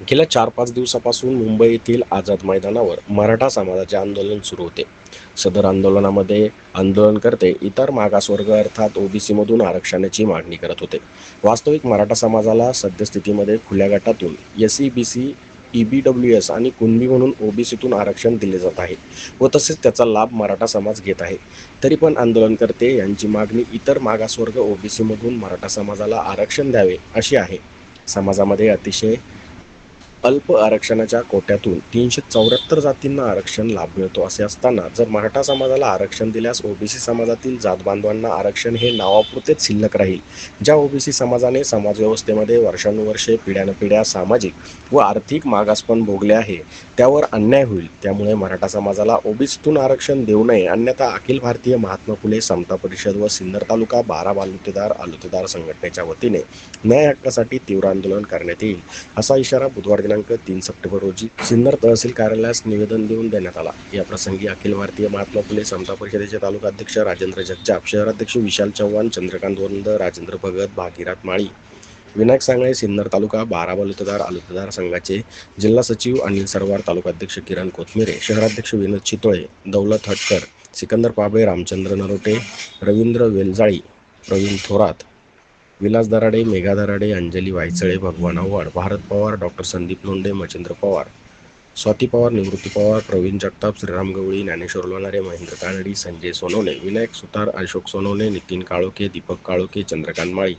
गेल्या चार पाच दिवसापासून मुंबई येथील आझाद मैदानावर मराठा समाजाचे आंदोलन सुरू होते. सदर आंदोलनामध्ये आंदोलनकर्ते इतर मागासवर्ग अर्थात ओबीसीमधून आरक्षणाची मागणी करत होते. वास्तविक मराठा समाजाला सद्यस्थितीमध्ये खुल्या गटातून S C B C E B W S आणि कुणबी म्हणून ओबीसीतून आरक्षण दिले जात आहे व तसेच त्याचा लाभ मराठा समाज घेत आहे. तरी पण आंदोलनकर्ते यांची मागणी इतर मागासवर्ग ओबीसीमधून मराठा समाजाला आरक्षण द्यावे अशी आहे. समाजामध्ये अतिशय अल्प आरक्षणाच्या कोट्यातून तीनशे चौऱ्याहत्तर जातींना आरक्षण लाभ मिळतो असे असताना जर मराठा समाजाला आरक्षण दिल्यास ओबीसी समाजातील जात बांधवांना आरक्षण हे नावापुरतेच शिल्लक राहील. ज्या ओबीसी समाजाने समाजव्यवस्थेमध्ये वर्षानुवर्षे पिढ्यानपिढ्या सामाजिक व आर्थिक मागासपण भोगले आहे त्यावर अन्याय होईल. त्यामुळे मराठा समाजाला ओबीसीतून आरक्षण देऊ नये अन्यथा अखिल भारतीय महात्मा फुले समता परिषद व सिन्नर तालुका बारा बालुतेदार आलुतेदार संघटनेच्या वतीने न्याय हक्कासाठी तीव्र आंदोलन करण्यात येईल असा इशारा बुधवार दिनांक तीन सप्टेंबर रोजी सिन्नर तहसील कार्यालयास निवेदन देऊन देण्यात आला. या प्रसंगी अखिल भारतीय महात्मा फुले समता परिषदेचे तालुका अध्यक्ष राजेंद्र जगजाप शहराध्यक्ष विशाल चव्हाण चंद्रकांत वंद राजेंद्र भगत भागीरथ माळी विनायक सांगळे सिन्नर तालुका बारा बलुतदार अलुतदार संघाचे जिल्हा सचिव अनिल सरवार तालुकाध्यक्ष किरण कोथमिरे शहराध्यक्ष विनोद चितोळे दौलत हटकर सिकंदर पाबळे रामचंद्र नरोटे रवींद्र वेलजाळी प्रवीण थोरात विलास दराडे मेघा दराडे अंजली वायचळे भगवान आव्हाड भारत पवार डॉक्टर संदीप लोंढे मच्छिंद्र पवार. स्वाती पवार निवृत्ती पवार प्रवीण जगताप श्रीराम गवळी ज्ञानेश्वर लोणारे महेंद्र कानडी संजय सोनवणे विनायक सुतार अशोक सोनवणे नितीन काळोके दीपक काळोखे चंद्रकांत माळी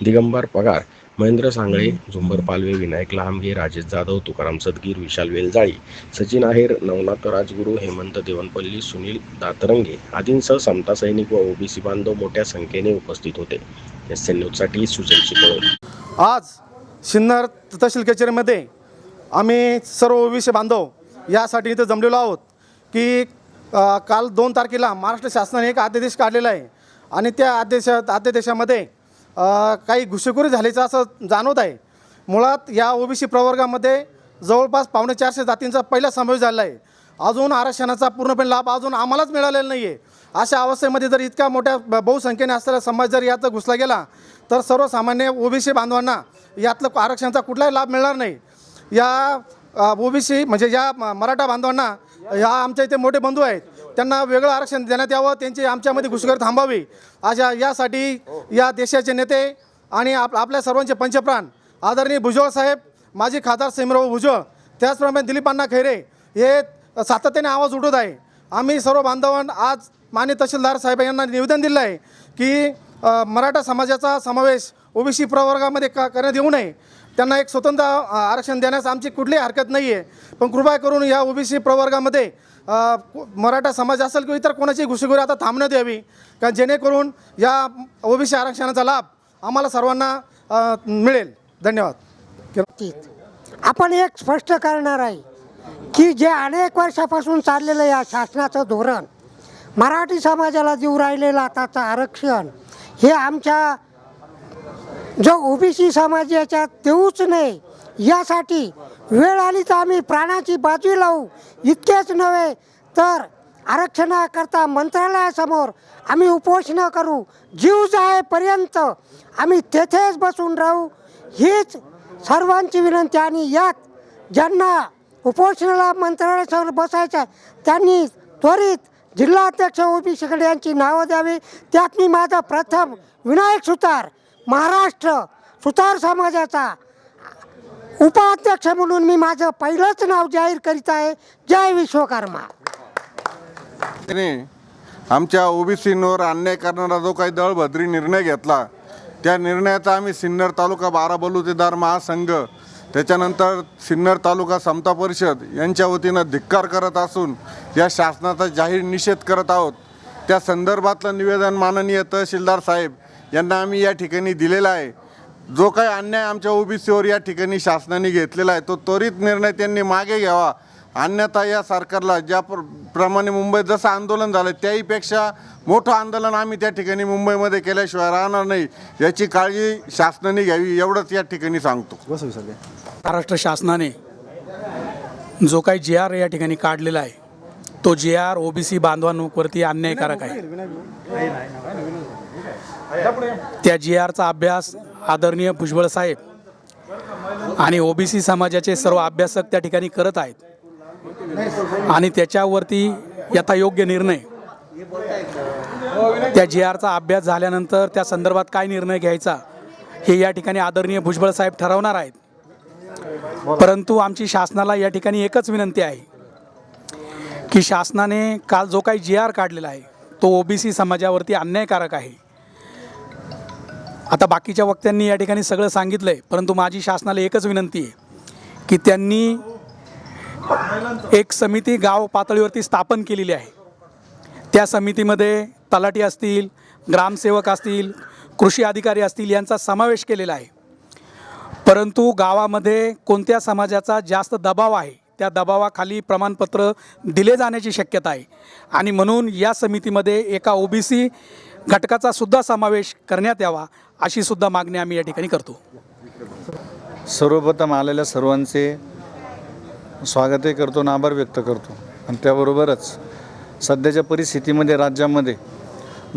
दिगंबर पगार महेंद्र सांगळे झुंबर पालवे विनायक लहामगे राजेश जाधव तुकाराम सदगीर विशाल वेलजाळी सचिन आहेर नवनाथ राजगुरू हेमंत देवनपल्ली सुनील दातरंगे आदींसह समता सैनिक व ओबीसी बांधव मोठ्या संख्येने उपस्थित होते. एस एन न्यूजसाठी सुजन चितळे आज सिन्नर तहसील कचेरीमध्ये आम्ही सर्व ओबीसी बांधव यासाठी इथं जमलेलो आहोत की काल दोन तारखेला महाराष्ट्र शासनाने एक अध्यादेश काढलेला आहे. आणि त्या आदेशा अध्यादेशामध्ये काही घुसेखोरी झाल्याचं असं जाणवत आहे. मुळात या ओबीसी प्रवर्गामध्ये जवळपास पावणे चारशे जातींचा पहिला समावेश झालेला आहे. अजून आरक्षणाचा पूर्णपणे लाभ अजून आम्हालाच मिळालेला नाही आहे अशा अवस्थेमध्ये जर इतक्या मोठ्या बहुसंख्येने असलेला समाज जर यात घुसला गेला तर सर्वसामान्य ओबीसी बांधवांना यातलं आरक्षणाचा कुठलाही लाभ मिळणार नाही. या ओबीसी म्हणजे या म- मराठा बांधवांना या आमच्या इथे मोठे बंधू आहेत त्यांना वेगळं आरक्षण देण्यात यावं त्यांची आमच्यामध्ये घुसखोरी थांबावी अशा यासाठी या देशाचे नेते आणि आप आपल्या सर्वांचे पंचप्राण आदरणीय भुजबळ साहेब माजी खासदार सिमराव भुजबळ त्याचप्रमाणे दिलीपांना खैरे हे सातत्याने आवाज उठवत आहे. आम्ही सर्व बांधवांना आज मान्य तहसीलदार साहेब यांना निवेदन दिलं आहे की मराठा समाजाचा समावेश ओबीसी प्रवर्गामध्ये का करण्यात येऊ नये त्यांना एक स्वतंत्र आरक्षण देण्यास आमची कुठलीही हरकत नाही आहे पण कृपया करून या ओबीसी प्रवर्गामध्ये मराठा समाज असेल किंवा इतर कोणाची घुसखोरी आता थांबण्यात यावी. कारण जेणेकरून या ओबीसी आरक्षणाचा लाभ आम्हाला सर्वांना मिळेल. धन्यवाद. आपण एक स्पष्ट करणार आहे की जे अनेक वर्षापासून चाललेलं या शासनाचं धोरण मराठी समाजाला देऊ राहिलेलं आताचं आरक्षण हे आमच्या जो ओबीसी समाज याच्यात देऊच नाही यासाठी वेळ आली तर आम्ही प्राणाची बाजू लावू. इतकेच नव्हे तर आरक्षणाकरता मंत्रालयासमोर आम्ही उपोषणं करू. जीव जायपर्यंत आम्ही तेथेच बसून राहू. हीच सर्वांची विनंती आणि यात ज्यांना उपोषणाला मंत्रालयासमोर बसायचं आहे, त्यांनी त्वरित जिल्हाध्यक्ष ओबीसीकडे यांची नावं द्यावी. त्यात मी माझा प्रथम विनायक सुतार महाराष्ट्र सुतार समाजाचा उपाध्यक्ष म्हणून मी माझं पहिलंच नाव जाहीर करीत आहे. जय विश्वकर्मा. त्याने आमच्या ओबीसींवर अन्याय करणारा जो काही दळभद्री निर्णय घेतला त्या निर्णयाचा आम्ही सिन्नर तालुका बारा बलुतेदार महासंघ त्याच्यानंतर सिन्नर तालुका समता परिषद यांच्या वतीनं धिक्कार करत असून या शासनाचा जाहीर निषेध करत आहोत. त्या संदर्भातलं निवेदन माननीय तहसीलदार साहेब यांना आम्ही या ठिकाणी दिलेला आहे. जो काही अन्याय आमच्या ओबीसीवर या ठिकाणी शासनाने घेतलेला आहे तो त्वरित निर्णय त्यांनी मागे घ्यावा. अन्यथा या सरकारला ज्या प्र प्रमाणे मुंबईत जसं आंदोलन झालं त्याहीपेक्षा मोठं आंदोलन आम्ही त्या ठिकाणी मुंबईमध्ये केल्याशिवाय राहणार नाही. याची काळजी शासनाने घ्यावी एवढंच या ठिकाणी सांगतो. महाराष्ट्र शासनाने जो काही जी आर या ठिकाणी काढलेला आहे तो जी आर ओबीसी बांधवांवरती अन्यायकारक आहे. त्या जी आरचा अभ्यास आदरणीय भुजबळ साहेब आणि ओबीसी समाजाचे सर्व अभ्यासक त्या ठिकाणी करत आहेत. आणि त्याच्यावरती यथायोग्य निर्णय. त्या जी आरचा अभ्यास झाल्यानंतर त्या संदर्भात काय निर्णय घ्यायचा हे या ठिकाणी आदरणीय भुजबळ साहेब ठरवणार आहेत. परंतु आमची शासनाला या ठिकाणी एकच विनंती आहे की शासनाने काल जो काही जी आर काढलेला आहे तो ओबीसी समाजावरती अन्यायकारक आहे. आता बाकीच्या वक्त्यांनी या ठिकाणी सगळं सांगितलं आहे परंतु माझी शासनाला एकच विनंती आहे की त्यांनी एक समिती गाव पातळीवरती स्थापन केलेली आहे. त्या समितीमध्ये तलाठी असतील ग्रामसेवक असतील कृषी अधिकारी असतील यांचा समावेश केलेला आहे. परंतु गावामध्ये कोणत्या समाजाचा जास्त दबाव आहे त्या दबावाखाली प्रमाणपत्र दिले जाण्याची शक्यता आहे. आणि म्हणून या समितीमध्ये एका ओबीसी घटकाचा सुद्धा समावेश करण्यात यावा अशी सुद्धा मागणी आम्ही या ठिकाणी करतो. सर्वप्रथम आलेल्या सर्वांचे स्वागतही करतो आणि आभार व्यक्त करतो. आणि त्याबरोबरच सध्याच्या परिस्थितीमध्ये राज्यामध्ये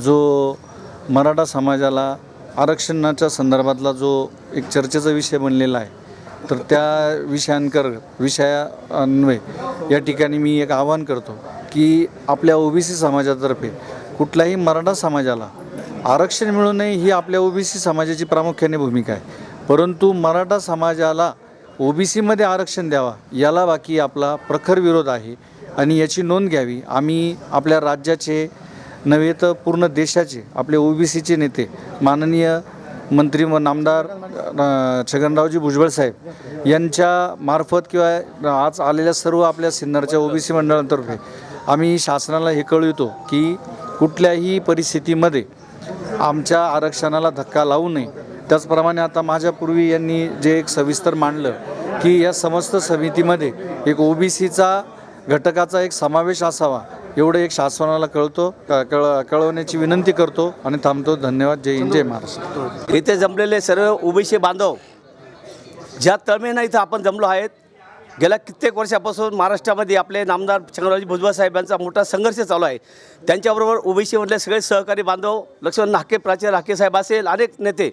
जो मराठा समाजाला आरक्षणाच्या संदर्भातला जो एक चर्चेचा विषय बनलेला आहे तर त्या विषयांकर विषयान्वये या ठिकाणी मी एक आवाहन करतो की आपल्या ओबीसी समाजातर्फे कुठल्याही मराठा समाजाला आरक्षण मिळू नये ही आपल्या ओबीसी समाजाची प्रामुख्याने भूमिका आहे. परंतु मराठा समाजाला ओबीसीमध्ये आरक्षण द्यावा याला बाकी आपला प्रखर विरोध आहे आणि याची नोंद घ्यावी. आम्ही आपल्या राज्याचे नव्हे तर पूर्ण देशाचे आपले ओबीसीचे नेते माननीय मंत्री व नामदार छगनरावजी भुजबळ साहेब यांच्या मार्फत किंवा आज आलेल्या सर्व आपल्या सिन्नरच्या ओबीसी मंडळांतर्फे आम्ही शासनाला हे कळवितो की कुठल्याही परिस्थितीमध्ये आमच्या आरक्षणाला धक्का लावू नये. त्याचप्रमाणे आता माझ्यापूर्वी यांनी जे एक सविस्तर मांडलं की या समस्त समितीमध्ये एक ओ बी सीचा घटकाचा एक समावेश असावा एवढं एक शासनाला कळतो क- कळ कळवण्याची विनंती करतो आणि थांबतो. धन्यवाद. जय हिंद जय महाराष्ट्र. इथे जमलेले सर्व ओबीसी बांधव ज्या तळमेनं इथं आपण जमलो आहेत गेल्या कित्येक वर्षापासून महाराष्ट्रामध्ये आपले नामदार चंद्ररावजी भुजबळ साहेब यांचा मोठा संघर्ष चालू आहे. त्यांच्याबरोबर ओबीसीमधले सगळे सहकारी बांधव लक्ष्मण हाके प्राचीन हाके साहेब असेल अनेक नेते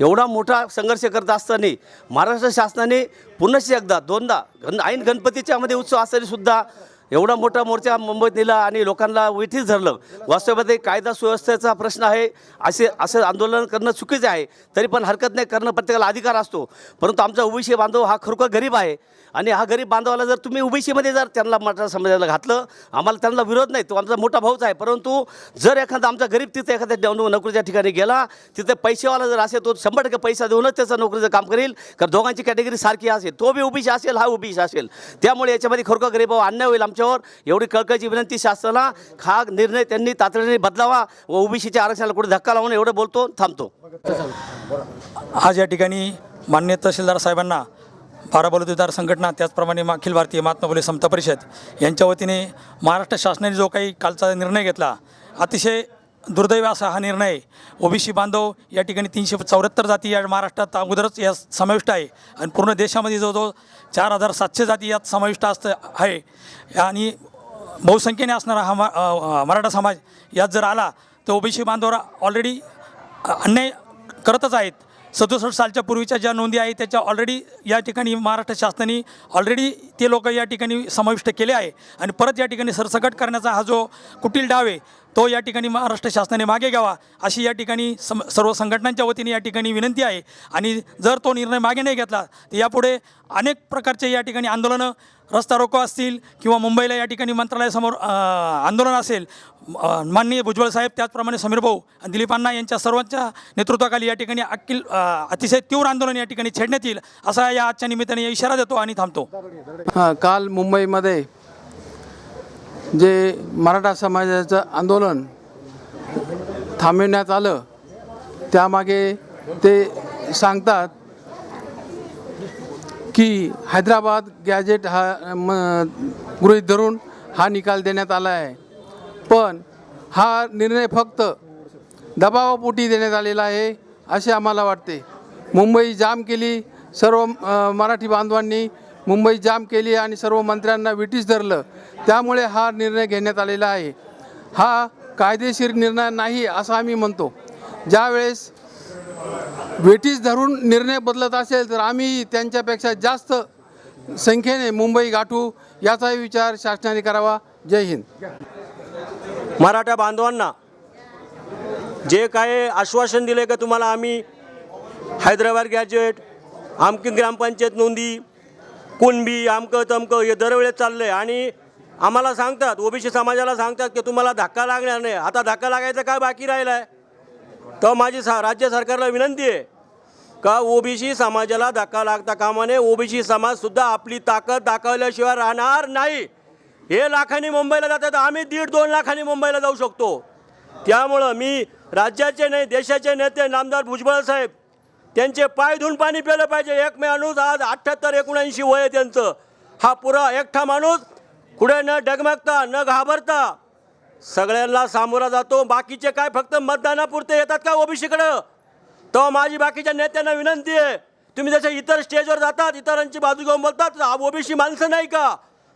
एवढा मोठा संघर्ष करत असताना महाराष्ट्र शासनाने पुनश्च एकदा दोनदा गण ऐन गणपतीच्यामध्ये उत्सव असताना सुद्धा एवढा मोठा मोर्चा मुंबईत नेला आणि लोकांना वेठीच धरलं. वास्तवामध्ये कायदा सुव्यवस्थेचा प्रश्न आहे. असे असं आंदोलन करणं चुकीचं आहे. तरी पण हरकत नाही करणं प्रत्येकाला अधिकार असतो. परंतु आमचा ओबीसी बांधव हा खरोखर गरीब आहे. आणि हा गरीब बांधवाला जर तुम्ही ओबीसीमध्ये जर त्यांना मराठा समाजाला घातलं आम्हाला त्यांना विरोध नाही. तो आमचा मोठा भाऊच आहे. परंतु जर एखादा आमचा गरीब तिथे एखाद्या नोक- नोकरीच्या ठिकाणी गेला तिथे पैसेवाला जर असेल तो शंभर टक्के पैसा देऊनच त्याचं नोकरीचं काम करेल. कारण दोघांची कॅटेगरी सारखी असेल. तो बी ओबीसी असेल हा ओबीसी असेल. त्यामुळे याच्यामध्ये खरोखर गरीब अन्याय होईल आमच्यावर एवढी कळकळीची विनंती शासनाला. हा निर्णय त्यांनी तातडीने बदलावा व ओबीसीच्या आरक्षणाला कुठे धक्का लावून एवढं बोलतो थांबतो. आज या ठिकाणी मान्य तहसीलदार साहेबांना बारा बलुतेदार संघटना त्याचप्रमाणे अखिल भारतीय महात्मा फुले समता परिषद यांच्या वतीने महाराष्ट्र शासनाने जो काही कालचा निर्णय घेतला अतिशय दुर्दैव असा हा निर्णय. ओबीसी बांधव या ठिकाणी तीनशे चौऱ्याहत्तर जाती या महाराष्ट्रात अगोदरच या समाविष्ट आहे. आणि पूर्ण देशामध्ये जवळजवळ चार हजार सातशे जाती यात समाविष्ट असतं आहे. आणि बहुसंख्येने असणारा हा मराठा समाज यात जर आला तर ओबीसी बांधवाला ऑलरेडी अन्याय करतच आहेत. सदुसष्ट सालच्या पूर्वीच्या ज्या नोंदी आहेत त्याच्या ऑलरेडी या ठिकाणी महाराष्ट्र शासनाने ऑलरेडी ते लोक या ठिकाणी समाविष्ट केले आहे. आणि परत या ठिकाणी सरसकट करण्याचा हा जो कुटील डाव आहे तो या ठिकाणी महाराष्ट्र शासनाने मागे घ्यावा अशी या ठिकाणी सम सर्व संघटनांच्या वतीने या ठिकाणी विनंती आहे. आणि जर तो निर्णय मागे नाही घेतला तर यापुढे अनेक प्रकारचे या ठिकाणी आंदोलनं रस्ता रोको असतील किंवा मुंबईला या ठिकाणी मंत्रालयासमोर आंदोलन असेल माननीय भुजबळ साहेब त्याचप्रमाणे समीर भाऊ आणि दिलीप अण्णा यांच्या सर्वांच्या नेतृत्वाखाली या ठिकाणी अखिल अतिशय तीव्र आंदोलन या ठिकाणी छेडण्यात येईल असा या आजच्या निमित्ताने इशारा देतो आणि थांबतो. काल मुंबईमध्ये जे मराठा समाजाचं आंदोलन थांबविण्यात आलं त्यामागे ते सांगतात की हैदराबाद गॅजेट हा म गृहीत धरून हा निकाल देण्यात आला आहे. पण हा निर्णय फक्त दबावापोटी देण्यात आलेला आहे असे आम्हाला वाटते. मुंबई जाम केली सर्व मराठी बांधवांनी मुंबई जाम केली आणि सर्व मंत्र्यांना विटीस धरलं. त्यामुळे हा निर्णय घेण्यात आलेला आहे. हा कायदेशीर निर्णय नाही असं आम्ही म्हणतो. ज्यावेळेस वेटीस धरून निर्णय बदलत असेल तर आम्ही त्यांच्यापेक्षा जास्त संख्येने मुंबई गाठू याचाही विचार शासनाने करावा. जय हिंद. मराठा बांधवांना जे काय आश्वासन दिले का तुम्हाला आम्ही हैदराबाद गॅजेट आमकी ग्रामपंचायत नोंदी कुणबी आमकं तमकं हे दरवेळेस चाललं आहे आणि आम्हाला सांगतात ओबीसी समाजाला सांगतात की तुम्हाला धक्का लागणार नाही. आता धक्का लागायचा काय बाकी राहिला आहे तर माझी सा राज्य सरकारला विनंती आहे का ओबीसी समाजाला धक्का लागता कामा नये. ओबीसी समाजसुद्धा आपली ताकद दाखवल्याशिवाय राहणार नाही. हे लाखांनी मुंबईला जातात आम्ही दीड दोन लाखांनी मुंबईला जाऊ शकतो. त्यामुळं मी राज्याचे नाही देशाचे नेते नामदार भुजबळ साहेब त्यांचे पाय धुवून पाणी प्यायलं पाहिजे. एक माणूस आज अठ्ठ्याहत्तर एकोणऐंशी वय आहे त्यांचं. हा पुरा एकटा माणूस कुठे न डगमगता न घाबरता सगळ्यांना सामोरा जातो. बाकीचे काय फक्त मतदानापुरते येतात का ओबीसीकडं? तर माझी बाकीच्या नेत्यांना विनंती आहे. तुम्ही जसे इतर स्टेजवर जातात इतरांची बाजू घेऊन बोलतात ओबीसी माणसं नाही का?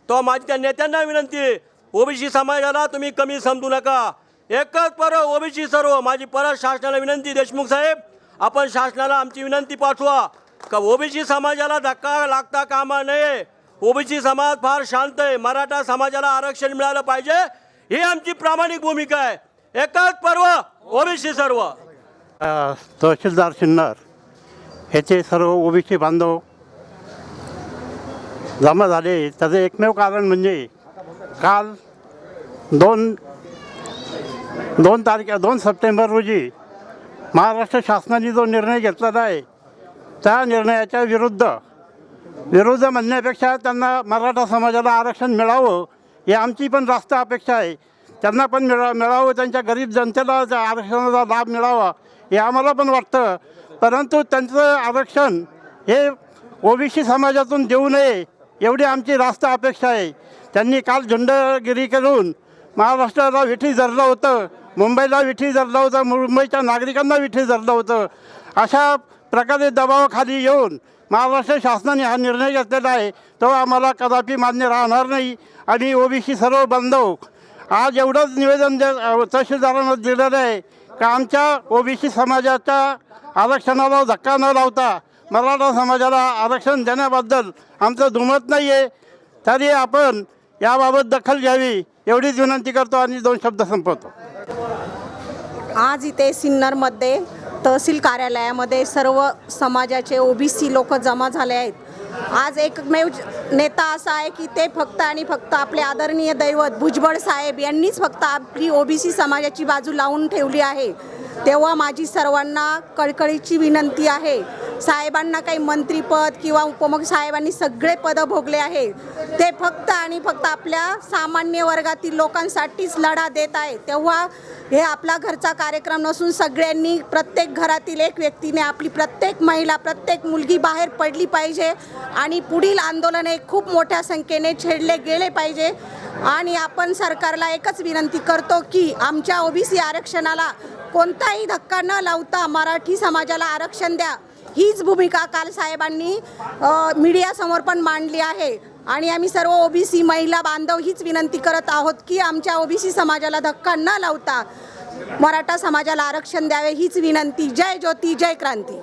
तो माझी त्या नेत्यांना विनंती आहे. ओबीसी समाजाला तुम्ही कमी समजू नका. एकच परत ओबीसी सर्व माझी परत शासनाला विनंती देशमुख साहेब आपण शासनाला आमची विनंती पाठवा. का ओबीसी समाजाला धक्का लागता कामा नये? ओबीसी समाज फार शांत आहे. मराठा समाजाला आरक्षण मिळालं पाहिजे. ही आमची प्रामाणिक भूमिका आहे. एकच पर्व ओबीसी सर्व. तहसीलदार सिन्नर ह्याचे सर्व ओबीसी बांधव जमा झाले. त्याचं एकमेव कारण म्हणजे काल दोन दोन तारखे दोन सप्टेंबर रोजी महाराष्ट्र शासनाने जो निर्णय घेतलेला आहे त्या निर्णयाच्या विरुद्ध विरोध म्हणण्यापेक्षा त्यांना मराठा समाजाला आरक्षण मिळावं ही आमची पण जास्त अपेक्षा आहे. त्यांना पण मिळा मिळावं त्यांच्या गरीब जनतेला त्या आरक्षणाचा लाभ मिळावा हे आम्हाला पण वाटतं. परंतु त्यांचं आरक्षण हे ओबीसी समाजातून देऊ नये एवढी आमची रास्त अपेक्षा आहे. त्यांनी काल झुंडगिरी करून महाराष्ट्राला विठी धरलं होतं मुंबईला विठी धरलं होतं मुंबईच्या नागरिकांना विठी धरलं होतं. अशा प्रकारे दबावाखाली येऊन महाराष्ट्र शासनाने हा निर्णय घेतलेला आहे. तो आम्हाला कदापि मान्य राहणार नाही. आणि ओबीसी सर्व बांधव हो. आज एवढंच निवेदन दे तहसीलदारांना दिलेलं आहे का आमच्या ओबीसी समाजाच्या आरक्षणाला धक्का न लावता मराठा समाजाला आरक्षण देण्याबद्दल आमचं दुमत नाही आहे तरी आपण याबाबत दखल घ्यावी एवढीच विनंती करतो आणि दोन शब्द संपवतो. आज इथे सिन्नरमध्ये तहसील कार्यालयामध्ये सर्व समाजाचे ओबीसी लोक जमा झाले आहेत. आज एकमेव नेता असा आहे की ते फक्त आणि फक्त आपले आदरणीय दैवत भुजबळ साहेब यांनीच फक्त आपली ओबीसी समाजाची बाजू लावून ठेवली आहे. तेव्हा माझी सर्वांना कळकळीची विनंती आहे. साहेबांना काही मंत्रीपद किंवा उपमुख साहेबांनी सगळे पदं भोगले आहे. ते फक्त आणि फक्त आपल्या सामान्य वर्गातील लोकांसाठीच लढा देत आहे. तेव्हा हे आपला घरचा कार्यक्रम नसून सगळ्यांनी प्रत्येक घरातील एक व्यक्तीने आपली प्रत्येक महिला प्रत्येक मुलगी बाहेर पडली पाहिजे आणि पुढील आंदोलन हे खूप मोठ्या संख्येने छेडले गेले पाहिजे. आणि आपण सरकारला एकच विनंती करतो की आमच्या ओबीसी आरक्षणाला कोणताही धक्का न लावता मराठी समाजाला आरक्षण द्या. हीच भूमिका काल साहेबांनी मीडियासमोर पण मांडली आहे. आणि आम्ही सर्व ओबीसी महिला बांधव हीच विनंती करत आहोत की आमच्या ओबीसी समाजाला धक्का न लावता मराठा समाजाला आरक्षण द्यावे हीच विनंती. जय ज्योती जय क्रांती.